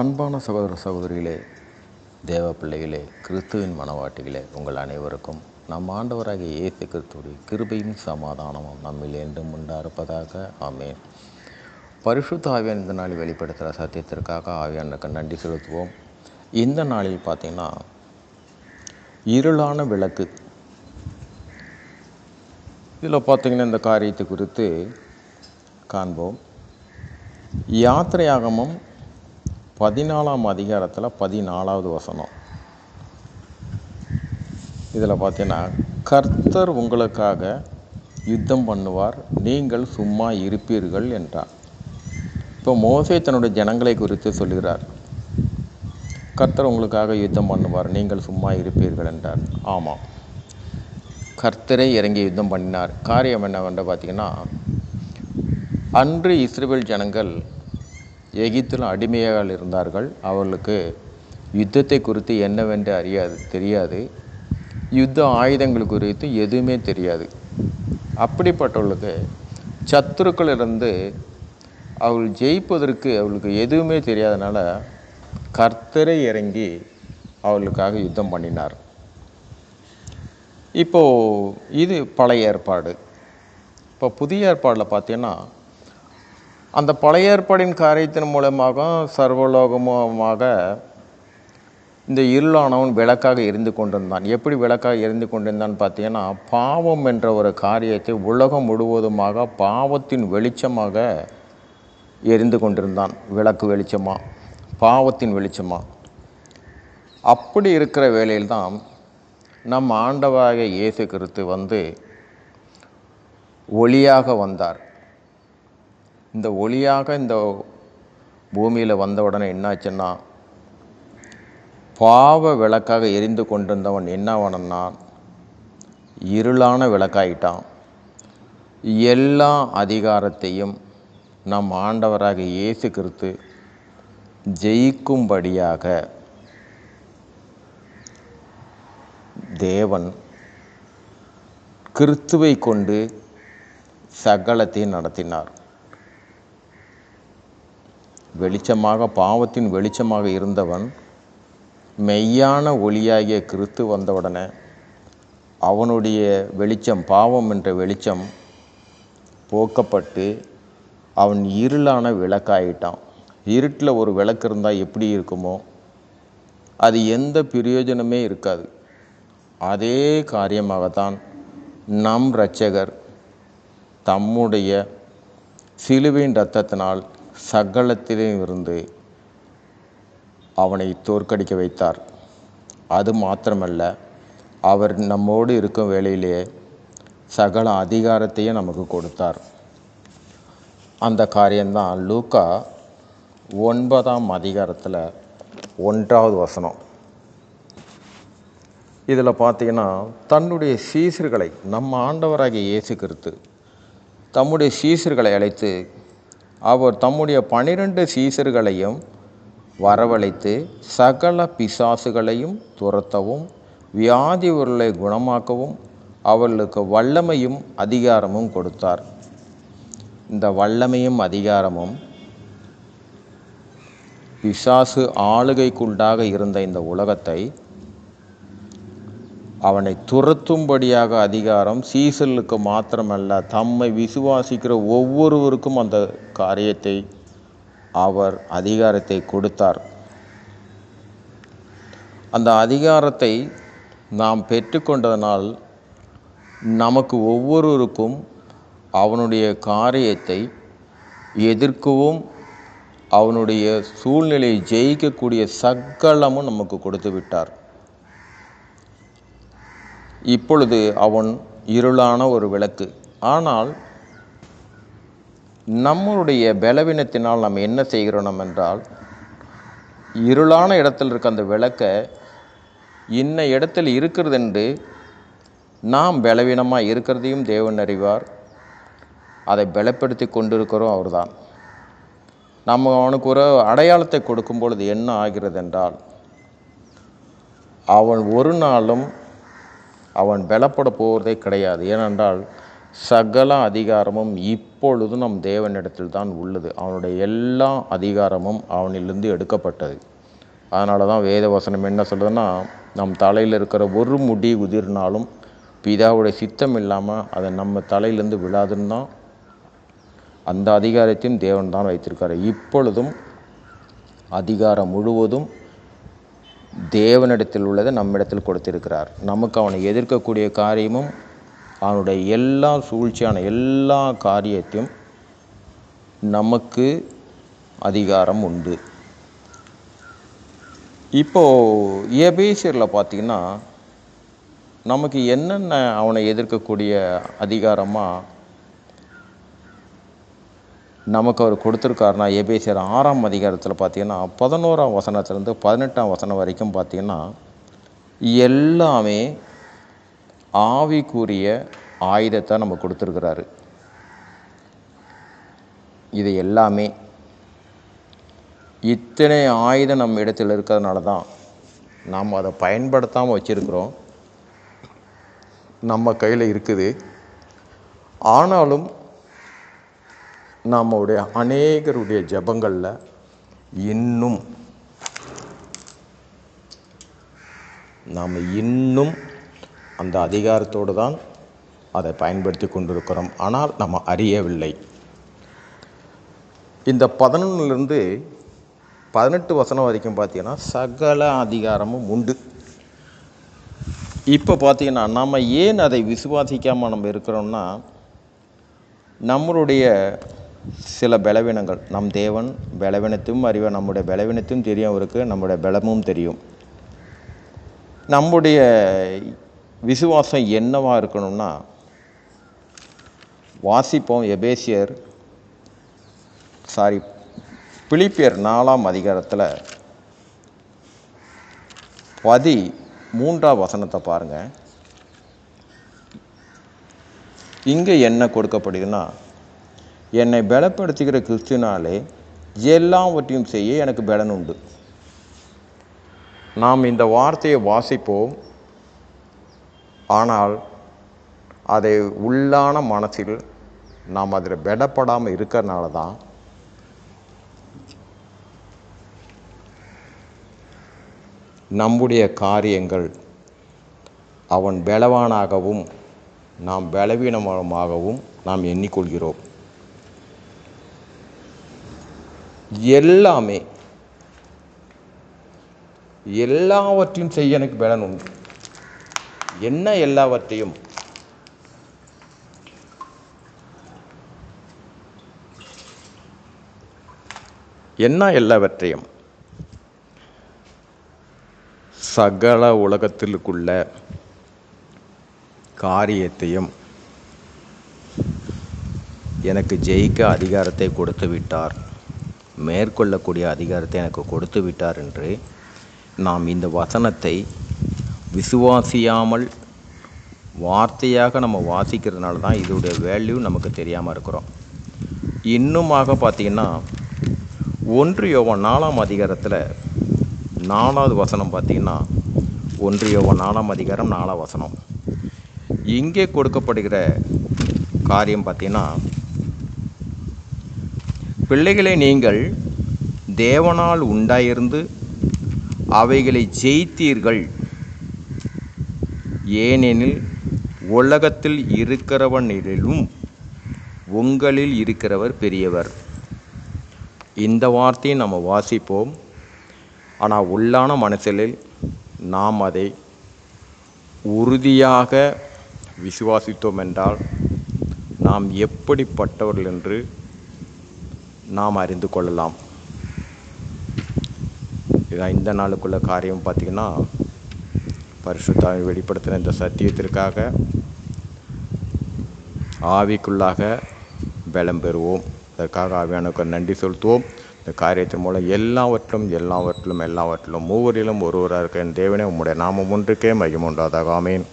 அன்பான சகோதர சகோதரிகளே தேவ பிள்ளைகளே கிறிஸ்துவின் மனவாட்டிகளே உங்கள் அனைவருக்கும் நம் ஆண்டவராகிய இயேசு கிறிஸ்துடைய கிருபையும் சமாதானமும் நம்மில் என்றும் உண்டாயிருப்பதாக ஆமென். பரிசுத்த ஆவியான் இந்த நாளில் வெளிப்படுத்துகிற சத்தியத்திற்காக ஆவியானுக்கு நன்றி செலுத்துவோம். இந்த நாளில் பார்த்தீங்கன்னா இருளான விளக்கு. இதில் பார்த்தீங்கன்னா இந்த காரியத்தை குறித்து காண்போம். யாத்திரையாகமும் பதினாலாம் அதிகாரத்தில் பதினாலாவது வசனம். இதில் பார்த்தீங்கன்னா கர்த்தர் உங்களுக்காக யுத்தம் பண்ணுவார் நீங்கள் சும்மா இருப்பீர்கள் என்றார். இப்போ மோசே தன்னுடைய ஜனங்களை குறித்து சொல்கிறார் கர்த்தர் உங்களுக்காக யுத்தம் பண்ணுவார் நீங்கள் சும்மா இருப்பீர்கள் என்றார். ஆமாம். கர்த்தரே இறங்கி யுத்தம் பண்ணினார். காரியம் என்னவென்று பார்த்தீங்கன்னா அன்று இஸ்ரேல் ஜனங்கள் எகிப்தில் அடிமையாக இருந்தார்கள். அவர்களுக்கு யுத்தத்தை குறித்து என்னவென்று அறியாது தெரியாது. யுத்த ஆயுதங்கள் குறித்து எதுவுமே தெரியாது. அப்படிப்பட்டவர்களுக்கு சத்துருக்களிலிருந்து அவள் ஜெயிப்பதற்கு அவளுக்கு எதுவுமே தெரியாதனால கர்த்தரை இறங்கி அவளுக்காக யுத்தம் பண்ணினார். இப்போது இது பழைய ஏற்பாடு. இப்போ புதிய ஏற்பாடில் பார்த்தீங்கன்னா அந்த பழைய ஏற்பாடின் காரியத்தின் மூலமாக சர்வலோகமாக இந்த இருளானவன் விளக்காக எரிந்து கொண்டிருந்தான். எப்படி விளக்காக எரிந்து கொண்டிருந்தான் பார்த்தீங்கன்னா பாவம் என்ற ஒரு காரியத்தை உலகம் முழுவதுமாக பாவத்தின் வெளிச்சமாக எரிந்து கொண்டிருந்தான். விளக்கு வெளிச்சமாக பாவத்தின் வெளிச்சமாக அப்படி இருக்கிற வேளையில்தான் நம் ஆண்டவாக இயேசு கிறிஸ்து வந்து ஒளியாக வந்தார். இந்த ஒளியாக இந்த பூமியில் வந்த உடனே என்னாச்சுன்னா பாவ விளக்காக எரிந்து கொண்டிருந்தவன் என்னவனா இருளான விளக்காயிட்டான். எல்லா அதிகாரத்தையும் நம் ஆண்டவராக இயேசு கிறிஸ்து ஜெயிக்கும்படியாக தேவன் கிறிஸ்துவை கொண்டு சகலத்தை நடத்தினார். வெளிச்சமாக பாவத்தின் வெளிச்சமாக இருந்தவன் மெய்யான ஒளியாகிய கிறிஸ்து வந்தவுடனே அவனுடைய வெளிச்சம் பாவம் என்ற வெளிச்சம் போக்கப்பட்டு அவன் இருளான விளக்காயிட்டான். இருட்டில் ஒரு விளக்கு இருந்தால் எப்படி இருக்குமோ அது எந்த பிரயோஜனமே இருக்காது. அதே காரியமாகத்தான் நம் இரட்சகர் தம்முடைய சிலுவையின் இரத்தத்தினால் சகலத்திலையும் இருந்து அவனை தோற்கடிக்க வைத்தார். அது மாத்திரமல்ல அவர் நம்மோடு இருக்கும் வேளையிலே சகல அதிகாரத்தையும் நமக்கு கொடுத்தார். அந்த காரியம்தான் லூக்கா ஒன்பதாம் அதிகாரத்தில் ஒன்றாவது வசனம். இதில் பார்த்தீங்கன்னா தன்னுடைய சீசர்களை நம்ம ஆண்டவராகிய இயேசு கிறிஸ்து தம்முடைய சீசர்களை அழைத்து அவர் தம்முடைய பனிரெண்டு சீசர்களையும் வரவழைத்து சகல பிசாசுகளையும் துரத்தவும் வியாதி உருளை குணமாக்கவும் அவர்களுக்கு வல்லமையும் அதிகாரமும் கொடுத்தார். இந்த வல்லமையும் அதிகாரமும் பிசாசு ஆளுகைக்குண்டாக இருந்த இந்த உலகத்தை அவனை துரத்தும்படியாக அதிகாரம் சீசலுக்கு மாத்திரமல்ல தம்மை விசுவாசிக்கிற ஒவ்வொருவருக்கும் அந்த காரியத்தை அவர் அதிகாரத்தை கொடுத்தார். அந்த அதிகாரத்தை நாம் பெற்றுக்கொண்டதனால் நமக்கு ஒவ்வொருவருக்கும் அவனுடைய காரியத்தை எதிர்க்கவும் அவனுடைய சூழ்நிலையை ஜெயிக்கக்கூடிய சகலமும் நமக்கு கொடுத்து விட்டார். இப்பொழுது அவன் இருளான ஒரு விளக்கு. ஆனால் நம்மளுடைய பலவீனத்தினால் நாம் என்ன செய்கிறோம் என்றால் இருளான இடத்தில் இருக்க அந்த விளக்கை இன்ன இடத்தில் இருக்கிறது என்று நாம் பலவீனமாக இருக்கிறதையும் தேவன் அறிவார். அதை பலப்படுத்தி கொண்டிருக்கிறோம் அவர்தான். நம்ம அவனுக்கு ஒரு அடையாளத்தை கொடுக்கும் பொழுது என்ன ஆகிறது என்றால் அவன் ஒரு நாளும் அவன் பலப்பட போவதே கிடையாது. ஏனென்றால் சகல அதிகாரமும் இப்பொழுதும் நம் தேவனிடத்தில் தான் உள்ளது. அவனுடைய எல்லா அதிகாரமும் அவனிலிருந்து எடுக்கப்பட்டது. அதனால தான் வேத வசனம் என்ன சொல்லுதுன்னா நம் தலையில் இருக்கிற ஒரு முடி உதிர்னாலும் பிதாவுடைய சித்தம் இல்லாமல் அதை நம்ம தலையிலேருந்து விழாதுன்னு தான் அந்த அதிகாரத்தையும் தேவன் தான் வைத்திருக்காரு. இப்பொழுதும் அதிகாரம் முழுவதும் தேவனிடத்தில் உள்ளதை நம்மிடத்தில் கொடுத்திருக்கிறார். நமக்கு அவனை எதிர்க்கக்கூடிய காரியமும் அவனுடைய எல்லா சூழ்ச்சியான எல்லா காரியத்தையும் நமக்கு அதிகாரம் உண்டு. இப்போது எபேசியரில் பார்த்திங்கன்னா நமக்கு என்னென்ன அவனை எதிர்க்கக்கூடிய அதிகாரமாக நமக்கு அவர் கொடுத்துருக்காருனா எபேசியர் ஆறாம் அதிகாரத்தில் பார்த்தீங்கன்னா பதினோராம் வசனத்துலேருந்து பதினெட்டாம் வசனம் வரைக்கும் பார்த்தீங்கன்னா எல்லாமே ஆவிக்குரிய ஆயுதத்தை நம்ம கொடுத்துருக்கிறாரு. இது எல்லாமே இத்தனை ஆயுதம் நம்ம இடத்தில் இருக்கிறதுனால தான் நாம் அதை பயன்படுத்தாமல் வச்சுருக்கிறோம். நம்ம கையில் இருக்குது. ஆனாலும் நம்முடைய அநேகருடைய ஜெபங்களில் இன்னும் நாம் இன்னும் அந்த அதிகாரத்தோடு தான் அதை பயன்படுத்தி கொண்டிருக்கிறோம். ஆனால் நம்ம அறியவில்லை. இந்த பதினொன்னுலேருந்து பதினெட்டு வசனம் வரைக்கும் பார்த்தீங்கன்னா சகல அதிகாரமும் உண்டு. இப்போ பார்த்தீங்கன்னா நம்ம ஏன் அதை விசுவாசிக்காமல் நம்ம இருக்கிறோம்னா நம்மளுடைய சில பலவீனங்கள். நம் தேவன் பலவீனத்தையும் அறிவார். நம்முடைய பலவீனத்தையும் தெரியும் அவருக்கு. நம்முடைய பலமும் தெரியும். நம்முடைய விசுவாசம் என்னவாக இருக்கணும்னா வாசிப்போம் எபேசியர் சாரி பிலிப்பியர் நாலாம் அதிகாரத்தில் பதி மூன்றாம் வசனத்தை பாருங்கள் இங்கே என்ன கொடுக்கப்படுதுன்னா என்னை பலப்படுத்துகிற கிறிஸ்துனாலே எல்லாவற்றையும் செய்ய எனக்கு பலன் உண்டு நாம் இந்த வார்த்தையை வாசிப்போம். ஆனால் அதை உள்ளான மனசில் நாம் அதில் பெடப்படாமல் இருக்கிறனால தான் நம்முடைய காரியங்கள் அவன் பலவானாகவும் நாம் பலவீனமாகவும் நாம் எண்ணிக்கொள்கிறோம். எல்லாமே எல்லாவற்றையும் செய்ய எனக்கு பலன் உண்டு. என்ன எல்லாவற்றையும்? என்ன எல்லாவற்றையும்? சகல உலகத்திற்குள்ள காரியத்தையும் எனக்கு ஜெயிக்க அதிகாரத்தை கொடுத்து விட்டார். மேற்கொள்ளக்கூடிய அதிகாரத்தை எனக்கு கொடுத்து விட்டார் என்று நாம் இந்த வசனத்தை விசுவாசியாமல் வார்த்தையாக நம்ம வாசிக்கிறதுனால தான் இதோடைய வேல்யூ நமக்கு தெரியாமல் இருக்கிறோம். இன்னுமாக பார்த்தீங்கன்னா ஒன்று யோவன் நாலாம் அதிகாரத்தில் நாலாவது வசனம் பார்த்தீங்கன்னா ஒன்று யோவன் நாலாம் அதிகாரம் நாலாம் வசனம். இங்கே கொடுக்கப்படுகிற காரியம் பார்த்தீங்கன்னா பிள்ளைகளை நீங்கள் தேவனால் உண்டாயிருந்து அவைகளை ஜெயித்தீர்கள். ஏனெனில் உலகத்தில் இருக்கிறவனிலும் உங்களில் இருக்கிறவர் பெரியவர். இந்த வார்த்தையை நம்ம வாசிப்போம். ஆனால் உள்ளான மனசில் நாம் அதை உறுதியாக விசுவாசித்தோம் என்றால் நாம் எப்படிப்பட்டவர்கள் என்று நாம் அறிந்து கொள்ளலாம். இந்த நாளுக்குள்ள காரியம் பார்த்திங்கன்னா பரிசுத்தாவை வெளிப்படுத்தின இந்த சத்தியத்திற்காக ஆவிக்குள்ளாக பலம் பெறுவோம். அதற்காக ஆவியானுக்கு நன்றி செலுத்துவோம். இந்த காரியத்தின் மூலம் எல்லாவற்றிலும் எல்லாவற்றிலும் எல்லாவற்றிலும் மூவரிலும் ஒருவராக இருக்கேன் தேவனே உம்முடைய நாமம் ஒன்றுக்கே மையம் உண்டாதாக ஆமேன்.